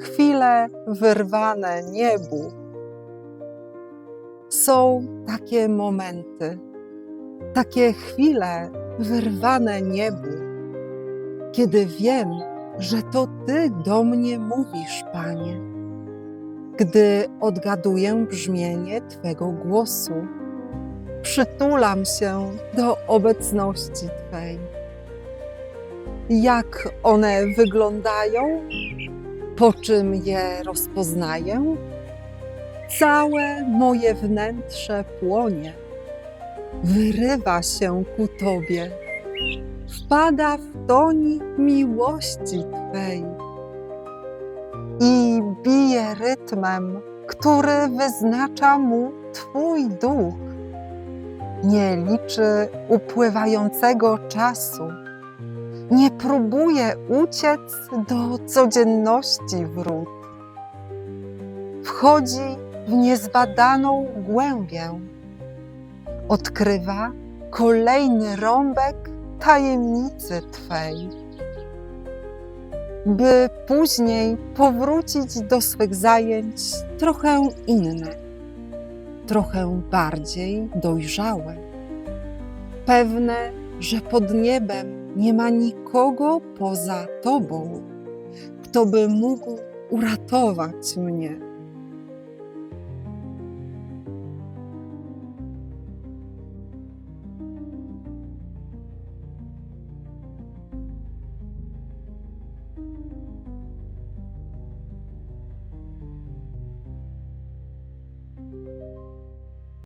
chwile wyrwane niebu. Są takie momenty, takie chwile wyrwane niebu, kiedy wiem, że to Ty do mnie mówisz, Panie, gdy odgaduję brzmienie Twego głosu, przytulam się do obecności Twej. Jak one wyglądają, po czym je rozpoznaję? Całe moje wnętrze płonie, wyrywa się ku Tobie, wpada w toń miłości Twej i bije rytmem, który wyznacza mu Twój duch. Nie liczy upływającego czasu, nie próbuje uciec do codzienności wrót. Wchodzi w niezbadaną głębię, odkrywa kolejny rąbek tajemnicy Twej, by później powrócić do swych zajęć trochę inne, trochę bardziej dojrzałe, pewne, że pod niebem nie ma nikogo poza Tobą, kto by mógł uratować mnie